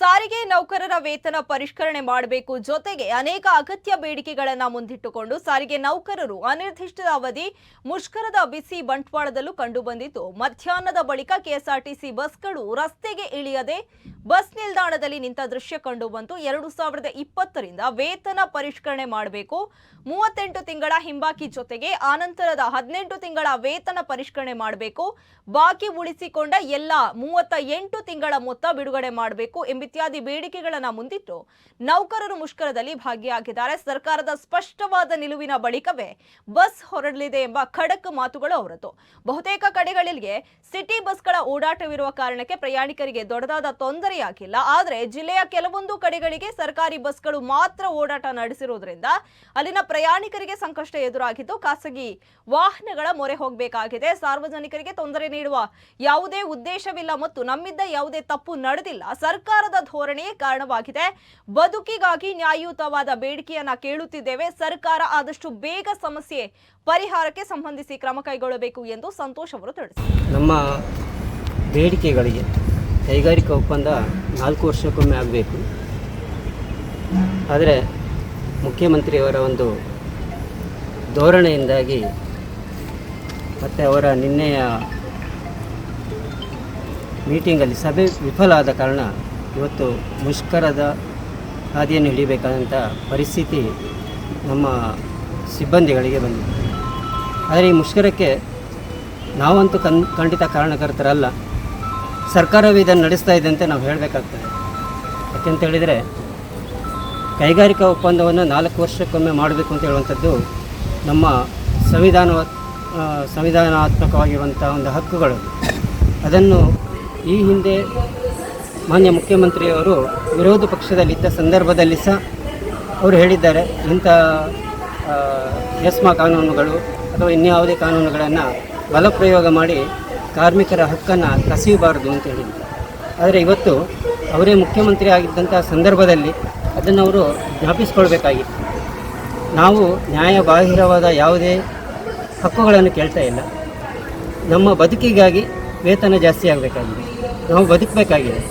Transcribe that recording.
ಸಾರಿಗೆ ನೌಕರರ ವೇತನ ಪರಿಷ್ಕರಣೆ ಮಾಡಬೇಕು ಜೊತೆಗೆ ಅನೇಕ ಅಗತ್ಯ ಬೇಡಿಕೆಗಳನ್ನು ಮುಂದಿಟ್ಟುಕೊಂಡು ಸಾರಿಗೆ ನೌಕರರು ಅನಿರ್ದಿಷ್ಟ ಅವಧಿ ಮುಷ್ಕರದ ಬಿಸಿ ಬಂಟ್ವಾಳದಲ್ಲೂ ಕಂಡುಬಂದಿತು ಮಧ್ಯಾಹ್ನದ ಬಳಿಕ ಕೆಎಸ್ಆರ್ಟಿಸಿ ಬಸ್ಗಳು ರಸ್ತೆಗೆ ಇಳಿಯದೆ ಬಸ್ ನಿಲ್ದಾಣದಲ್ಲಿ ನಿಂತ ದೃಶ್ಯ ಕಂಡುಬಂತು. ಎರಡು ಸಾವಿರದ ಇಪ್ಪತ್ತರಿಂದ ವೇತನ ಪರಿಷ್ಕರಣೆ ಮಾಡಬೇಕು. ಮೂವತ್ತೆಂಟು ತಿಂಗಳ ಹಿಂಬಾಕಿ ಜೊತೆಗೆ ಆನಂತರದ ಹದಿನೆಂಟು ತಿಂಗಳ ವೇತನ ಪರಿಷ್ಕರಣೆ ಮಾಡಬೇಕು. ಬಾಕಿ ಉಳಿಸಿಕೊಂಡ ಎಲ್ಲ ಮೂವತ್ತ ಎಂಟು ತಿಂಗಳ ಮೊತ್ತ ಬಿಡುಗಡೆ ಮಾಡಬೇಕು ಎಂಬಿತ್ಯಾದಿ ಬೇಡಿಕೆಗಳನ್ನ ಮುಂದಿಟ್ಟು ನೌಕರರು ಮುಷ್ಕರದಲ್ಲಿ ಭಾಗಿಯಾಗಿದ್ದಾರೆ. ಸರ್ಕಾರದ ಸ್ಪಷ್ಟವಾದ ನಿಲುವಿನ ಬಳಿಕವೇ ಬಸ್ ಹೊರಡಲಿದೆ ಎಂಬ ಖಡಕ್ ಮಾತುಗಳು ಅವರದ್ದು ಬಹುತೇಕ ಕಡೆಗಳಿಗೆ ಸಿಟಿ ಬಸ್ಗಳ ಓಡಾಟವಿರುವ ಕಾರಣಕ್ಕೆ ಪ್ರಯಾಣಿಕರಿಗೆ ದೊಡ್ಡದಾದ ತೊಂದರೆಯಾಗಿಲ್ಲ. ಆದರೆ ಜಿಲ್ಲೆಯ ಕೆಲವೊಂದು ಕಡೆಗಳಿಗೆ ಸರ್ಕಾರಿ ಬಸ್ಗಳು ಮಾತ್ರ ಓಡಾಟ ನಡೆಸಿರುವುದರಿಂದ ಅಲ್ಲಿನ ಪ್ರಯಾಣಿಕರಿಗೆ ಸಂಕಷ್ಟ ಎದುರಾಗಿದ್ದು ಖಾಸಗಿ ವಾಹನಗಳ ಮೊರೆ ಹೋಗಬೇಕಾಗಿದೆ. ಸಾರ್ವಜನಿಕರಿಗೆ ತೊಂದರೆ ನೀಡುವ ಯಾವುದೇ ಉದ್ದೇಶವಿಲ್ಲ ಮತ್ತು ನಮ್ಮಿಂದ ಯಾವುದೇ ತಪ್ಪು ನಡೆದಿಲ್ಲ. ಸರ್ಕಾರದ ಧೋರಣೆಯೇ ಕಾರಣವಾಗಿದೆ. ಬದುಕಿಗಾಗಿ ನ್ಯಾಯಯುತವಾದ ಬೇಡಿಕೆಯನ್ನ ಕೇಳುತ್ತಿದ್ದೇವೆ. ಸರ್ಕಾರ ಆದಷ್ಟು ಬೇಗ ಸಮಸ್ಯೆ ಪರಿಹಾರಕ್ಕೆ ಸಂಬಂಧಿಸಿ ಕ್ರಮ ಕೈಗೊಳ್ಳಬೇಕು ಎಂದು ಸಂತೋಷ್ ಅವರು ತಿಳಿಸಿದರು. ನಮ್ಮ ಬೇಡಿಕೆಗಳಿಗೆ ಕೈಗಾರಿಕಾ ಒಪ್ಪಂದ ನಾಲ್ಕು ವರ್ಷಕ್ಕೊಮ್ಮೆ ಆಗಬೇಕು. ಆದರೆ ಮುಖ್ಯಮಂತ್ರಿಯವರ ಒಂದು ಧೋರಣೆಯಿಂದಾಗಿ ಮತ್ತು ಅವರ ನಿನ್ನೆಯ ಮೀಟಿಂಗಲ್ಲಿ ಸಭೆ ವಿಫಲ ಆದ ಕಾರಣ ಇವತ್ತು ಮುಷ್ಕರದ ಹಾದಿಯನ್ನು ಹಿಡಿಬೇಕಾದಂಥ ಪರಿಸ್ಥಿತಿ ನಮ್ಮ ಸಿಬ್ಬಂದಿಗಳಿಗೆ ಬಂದಿದೆ. ಆದರೆ ಈ ಮುಷ್ಕರಕ್ಕೆ ನಾವಂತೂ ಕನ್, ಖಂಡಿತ ಕಾರಣಕರ್ತರಲ್ಲ. ಸರ್ಕಾರವೇ ಇದನ್ನು ನಡೆಸ್ತಾ ಅಂತ ನಾವು ಹೇಳಬೇಕಾಗ್ತದೆ. ಯಾಕೆಂತ ಹೇಳಿದರೆ, ಕೈಗಾರಿಕಾ ಒಪ್ಪಂದವನ್ನು ನಾಲ್ಕು ವರ್ಷಕ್ಕೊಮ್ಮೆ ಮಾಡಬೇಕು ಅಂತ ಹೇಳುವಂಥದ್ದು ನಮ್ಮ ಸಂವಿಧಾನ ಸಂವಿಧಾನಾತ್ಮಕವಾಗಿರುವಂಥ ಒಂದು ಹಕ್ಕುಗಳು. ಅದನ್ನು ಈ ಹಿಂದೆ ಮಾನ್ಯ ಮುಖ್ಯಮಂತ್ರಿಯವರು ವಿರೋಧ ಪಕ್ಷದಲ್ಲಿದ್ದ ಸಂದರ್ಭದಲ್ಲಿ ಸಹ ಅವರು ಹೇಳಿದ್ದಾರೆ, ಇಂಥ ಎಸ್ಮಾ ಕಾನೂನುಗಳು ಅಥವಾ ಇನ್ಯಾವುದೇ ಕಾನೂನುಗಳನ್ನು ಬಲಪ್ರಯೋಗ ಮಾಡಿ ಕಾರ್ಮಿಕರ ಹಕ್ಕನ್ನು ಕಸಿಯಬಾರದು ಅಂತ ಹೇಳಿದ್ದಾರೆ ಆದರೆ ಇವತ್ತು ಅವರೇ ಮುಖ್ಯಮಂತ್ರಿ ಆಗಿದ್ದಂಥ ಸಂದರ್ಭದಲ್ಲಿ ಅದನ್ನು ಅವರು ಜ್ಞಾಪಿಸ್ಕೊಳ್ಬೇಕಾಗಿತ್ತು. ನಾವು ನ್ಯಾಯಬಾಹಿರವಾದ ಯಾವುದೇ ಹಕ್ಕುಗಳನ್ನು ಕೇಳ್ತಾ ಇಲ್ಲ. ನಮ್ಮ ಬದುಕಿಗಾಗಿ ವೇತನ ಜಾಸ್ತಿ ಆಗಬೇಕಾಗಿದೆ. ನಾವು ಬದುಕಬೇಕಾಗಿದೆ.